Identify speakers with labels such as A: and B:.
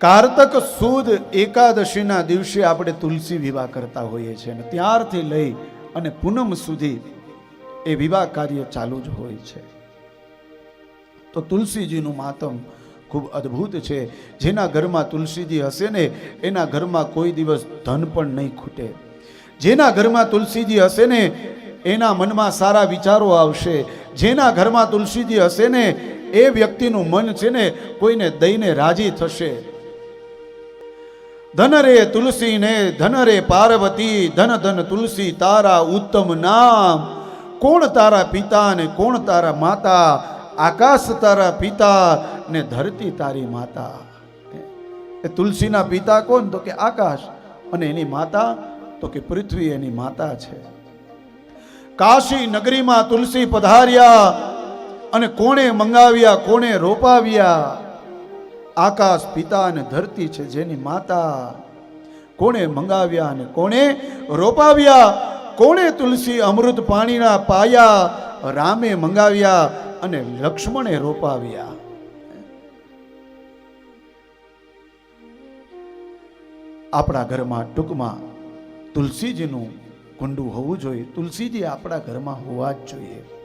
A: કારતક સુદ એકાદશીના દિવસે આપણે તુલસી વિવાહ કરતા હોઈએ છીએ અને ત્યારથી લઈ અને પૂનમ સુધી એ વિવાહ કાર્ય ચાલુ જ હોય છે. તો તુલસીજીનું માતમ ખૂબ અદ્ભુત છે. જેના ઘરમાં તુલસીજી હશે ને, એના ઘરમાં કોઈ દિવસ ધન પણ નહીં ખૂટે. જેના ઘરમાં તુલસીજી હશે ને, એના મનમાં સારા વિચારો આવશે. જેના ઘરમાં તુલસીજી હશે ને, એ વ્યક્તિનું મન છે ને, કોઈને દઈને રાજી થશે. ધન રે તુલસી ને ધન રે પાર્વતી ધન ધન તુલસી તારા ઉત્તમ નામ કોણ તારા પિતા ને કોણ તારા માતા આકાશ તારા પિતા ને ધરતી તારી માતા એ તુલસીના પિતા કોણ તો કે આકાશ। અને એની માતા, તો કે પૃથ્વી એની માતા છે। કાશી નગરીમાં તુલસી પધાર્યા અને કોણે મંગાવ્યા, કોણે રોપાવ્યા? આકાશ પિતા અને ધરતી છે જેની માતા. કોણે મંગાવ્યા અને કોણે રોપાવ્યા? કોણે તુલસી અમૃત પાણીના પાયા? રામે મંગાવ્યા અને લક્ષ્મણે રોપાવ્યા. આપણા ઘરમાં ટૂંકમાં તુલસીજીનું કુંડું હોવું જોઈએ. તુલસીજી આપણા ઘરમાં હોવા જ જોઈએ.